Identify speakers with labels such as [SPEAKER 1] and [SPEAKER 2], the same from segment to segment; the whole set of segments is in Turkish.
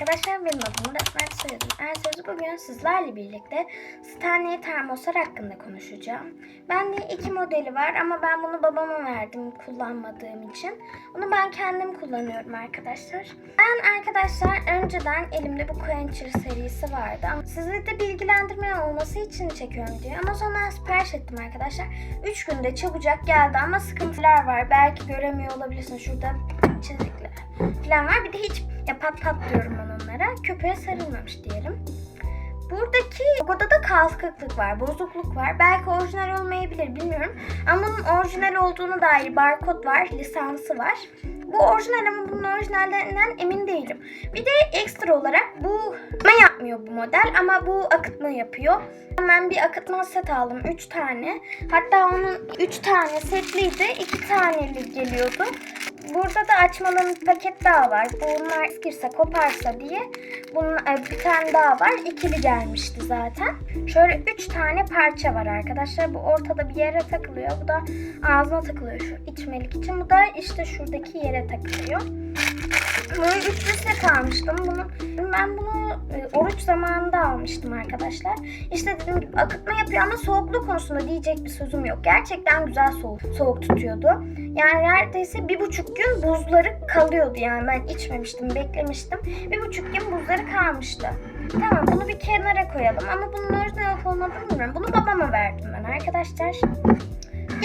[SPEAKER 1] arkadaşlar benim adım Murat Mert Soyadım Ersöz bugün sizlerle birlikte Stanley termoslar hakkında konuşacağım. Bende iki modeli var ama ben bunu babama verdim kullanmadığım için. Bunu ben kendim kullanıyorum arkadaşlar. Ben arkadaşlar önceden elimde bu Quencher serisi vardı. Ama sizi de bilgilendirme olması için çekiyorum diye. Ama sonra sipariş ettim arkadaşlar. 3 günde çabucak geldi ama sıkıntılar var. Belki göremiyor olabilirsin. Şurada çizikler falan var. Bir de hiç ya pat pat diyorum onlara. Köpeğe sarılmamış diyelim. Buradaki logoda da kalkıklık var, bozukluk var. Belki orijinal olmayabilir bilmiyorum. Ama bunun orijinal olduğunu dair barkod var, lisansı var. Bu orijinal ama bunun orijinallerinden emin değilim. Bir de ekstra olarak bu akıtma yapmıyor bu model ama bu akıtma yapıyor. Ben bir akıtma set aldım 3 tane. Hatta onun 3 tane setliydi. 2 taneli geliyordu. Burada da açmaların bir paket daha var. Bunlar eskirse koparsa diye bunun e, bir tane daha var. İkili gelmişti zaten. Şöyle üç tane parça var arkadaşlar. Bu ortada bir yere takılıyor. Bu da ağzına takılıyor şu içmelik için. Bu da işte şuradaki yere takılıyor. Bunu üçlüsüne kalmıştım. Bunu, ben bunu e, oruç zamanında almıştım arkadaşlar. İşte gibi akıtma yapıyor ama soğukluk konusunda diyecek bir sözüm yok. Gerçekten güzel soğuk, soğuk tutuyordu. Yani neredeyse bir buçuk gün buzları kalıyordu. Yani ben içmemiştim, beklemiştim. Bir buçuk gün buzları kalmıştı. Tamam bunu bir kenara koyalım ama bunun orijinal olmadığını bilmiyorum. Bunu babama verdim ben arkadaşlar.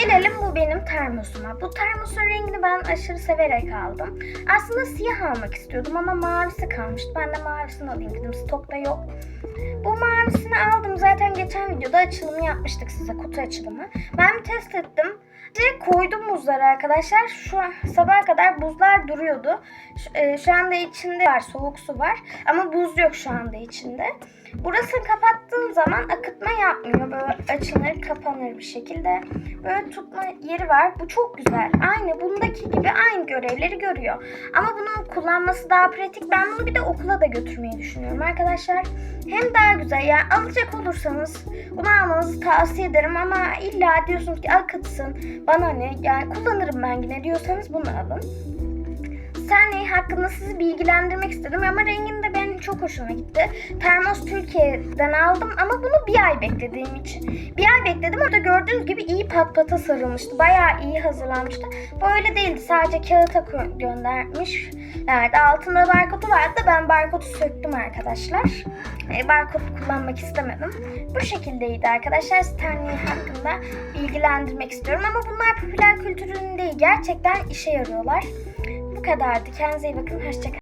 [SPEAKER 1] Gelelim bu benim termosuma. Bu termosun rengini ben aşırı severek aldım. Aslında siyah almak istiyordum ama mavisi kalmıştı. Ben de mavisini alayım dedim. Stokta yok. Bu mavisini aldım. Zaten geçen videoda açılımı yapmıştık size. Kutu açılımı. Ben bir test ettim. Direkt koydum buzları arkadaşlar. Şu an sabaha kadar buzlar duruyordu. Şu, e, şu anda içinde var. Soğuk su var. Ama buz yok şu anda içinde. Burasını zaman akıtma yapmıyor. Böyle açılır kapanır bir şekilde. Böyle tutma yeri var. Bu çok güzel. Aynı bundaki gibi aynı görevleri görüyor. Ama bunun kullanması daha pratik. Ben bunu bir de okula da götürmeyi düşünüyorum arkadaşlar. Hem daha güzel. Yani alacak olursanız bunu almanızı tavsiye ederim ama illa diyorsunuz ki akıtsın bana ne yani kullanırım ben yine diyorsanız bunu alın. Stanley hakkında sizi bilgilendirmek istedim ama rengin de benim çok hoşuma gitti. Termos Türkiye'den aldım ama bunu bir ay beklediğim için. Bir ay bekledim orada gördüğünüz gibi iyi pat pata sarılmıştı. Bayağı iyi hazırlanmıştı. Böyle değildi sadece kağıta göndermiş. Evet altında barkodu vardı da ben barkodu söktüm arkadaşlar. E, barkod kullanmak istemedim. Bu şekildeydi arkadaşlar. Stanley hakkında bilgilendirmek istiyorum ama bunlar popüler kültürün değil. Gerçekten işe yarıyorlar. Kadardı. Kendinize iyi bakın. Hoşçakalın.